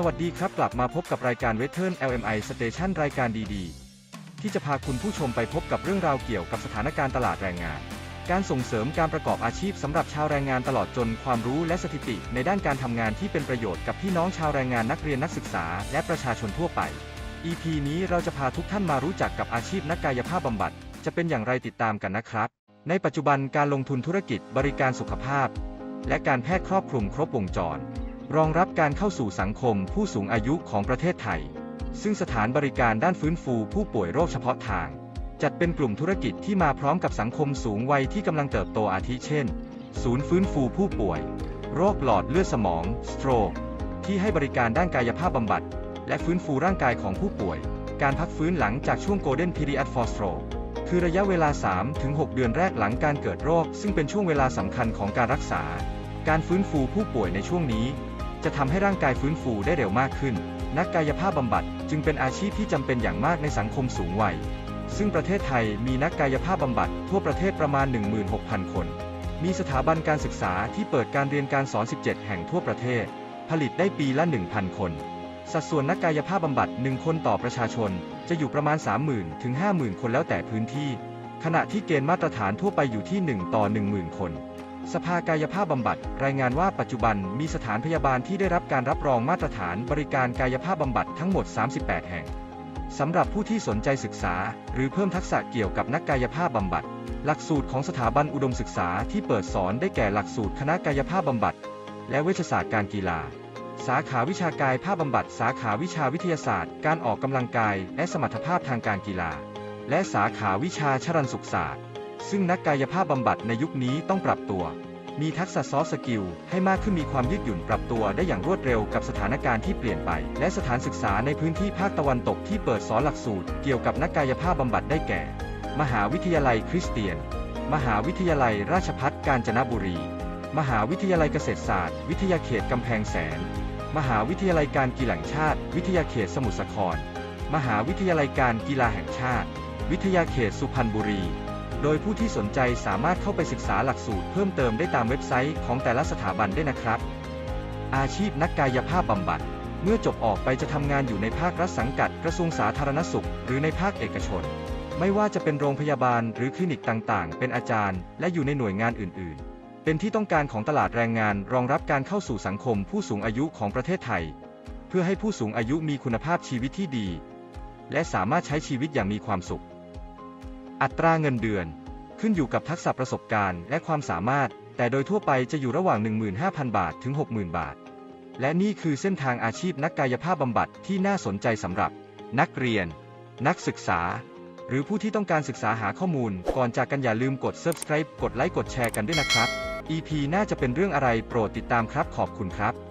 สวัสดีครับกลับมาพบกับรายการ Western LMI Station รายการดีๆ ที่จะพาคุณผู้ชมไปพบกับเรื่องราวเกี่ยวกับสถานการณ์ตลาดแรงงาน การส่งเสริมการประกอบอาชีพสำหรับชาวแรงงานตลอดจนความรู้และสถิติในด้านการทำงานที่เป็นประโยชน์กับพี่น้องชาวแรงงานนักเรียนนักศึกษา และประชาชนทั่วไป EP นี้เราจะพาทุกท่านมารู้จักกับอาชีพนักกายภาพบำบัด จะเป็นอย่างไรติดตามกันนะครับ ในปัจจุบันการลงทุนธุรกิจบริการสุขภาพ และการแพทย์ครอบคลุมครบวงจร รองรับการเข้าสู่สังคมผู้สูงอายุของประเทศไทย ซึ่งสถานบริการด้านฟื้นฟูผู้ป่วยโรคเฉพาะทาง จัดเป็นกลุ่มธุรกิจที่มาพร้อมกับสังคมสูงวัยที่กำลังเติบโตอาทิเช่น ศูนย์ฟื้นฟูผู้ป่วย โรคหลอดเลือดสมอง stroke ที่ให้บริการด้านกายภาพบำบัด และฟื้นฟูร่างกายของผู้ป่วย การพักฟื้นหลังจากช่วง Golden Period for Stroke คือระยะเวลา 3-6 เดือนแรกหลังการเกิดโรค ซึ่งเป็นช่วงเวลาสำคัญของการรักษา การฟื้นฟูผู้ป่วยในช่วงนี้ จะทำให้ร่างกายฟื้นฟูได้เร็วมากขึ้น นักกายภาพบำบัดจึงเป็นอาชีพที่จำเป็นอย่างมากในสังคมสูงวัย ซึ่งประเทศไทยมีนักกายภาพบำบัดทั่วประเทศประมาณ 16,000 คน มีสถาบันการศึกษาที่เปิดการเรียนการสอน 17 แห่งทั่วประเทศ ผลิตได้ปีละ 1,000 คน สัดส่วนนักกายภาพบำบัด 1 คนต่อประชาชน จะอยู่ประมาณ 30,000 ถึง 50,000 คนแล้วแต่พื้นที่ ขณะที่เกณฑ์มาตรฐานทั่วไปอยู่ที่ 1 ต่อ 10,000 คน สภากายภาพบำบัด รายงานว่าปัจจุบันมีสถานพยาบาลที่ได้รับการรับรองมาตรฐานบริการกายภาพบำบัดทั้งหมด 38 แห่งสำหรับผู้ที่สนใจศึกษา หรือเพิ่มทักษะเกี่ยวกับนักกายภาพบำบัด หลักสูตรของสถาบันอุดมศึกษาที่เปิดสอนได้แก่หลักสูตรคณะกายภาพบำบัด และเวชศาสตร์การกีฬา สาขาวิชากายภาพบำบัด สาขาวิชาวิทยาศาสตร์ การออกกำลังกาย และสมรรถภาพทางการกีฬา และสาขาวิชาชรันสุขศาสตร์ ซึ่งนักกายภาพบำบัดในยุคนี้ต้องปรับตัว มีทักษะซอฟต์สกิลให้มากขึ้นมีความยืดหยุ่นปรับตัวได้อย่างรวดเร็วกับสถานการณ์ที่เปลี่ยนไป และสถานศึกษาในพื้นที่ภาคตะวันตกที่เปิดสอนหลักสูตรเกี่ยวกับนักกายภาพบำบัดได้แก่ มหาวิทยาลัยคริสเตียน มหาวิทยาลัยราชภัฏกาญจนบุรี มหาวิทยาลัยเกษตรศาสตร์ วิทยาเขตกำแพงแสน มหาวิทยาลัยการกีฬาแห่งชาติ วิทยาเขตสมุทรสาคร มหาวิทยาลัยการกีฬาแห่งชาติ วิทยาเขตสุพรรณบุรี โดยผู้ที่สนใจสามารถเข้าไปศึกษาหลักสูตรเพิ่มเติมได้ตามเว็บไซต์ของแต่ละสถาบันได้นะครับ อาชีพนักกายภาพบำบัด เมื่อจบออกไปจะทำงานอยู่ในภาครัฐสังกัดกระทรวงสาธารณสุข หรือในภาคเอกชน ไม่ว่าจะเป็นโรงพยาบาลหรือคลินิกต่างๆ เป็นอาจารย์ และอยู่ในหน่วยงานอื่น ๆ เป็นที่ต้องการของตลาดแรงงานรองรับการเข้าสู่สังคมผู้สูงอายุของประเทศไทย เพื่อให้ผู้สูงอายุมีคุณภาพชีวิตที่ดี และสามารถใช้ชีวิตอย่างมีความสุข อัตราเงินเดือน ขึ้นอยู่กับทักษะประสบการณ์และความสามารถ แต่โดยทั่วไปจะอยู่ระหว่าง 15,000 บาทถึง 60,000 บาท และนี่คือเส้นทางอาชีพนักกายภาพบำบัดที่น่าสนใจสำหรับ นักเรียน นักศึกษา หรือผู้ที่ต้องการศึกษาหาข้อมูล ก่อนจากกันอย่าลืมกด subscribe กดไลค์กดแชร์กันด้วยนะครับ EP น่าจะเป็นเรื่องอะไรโปรดติดตามครับขอบคุณครับ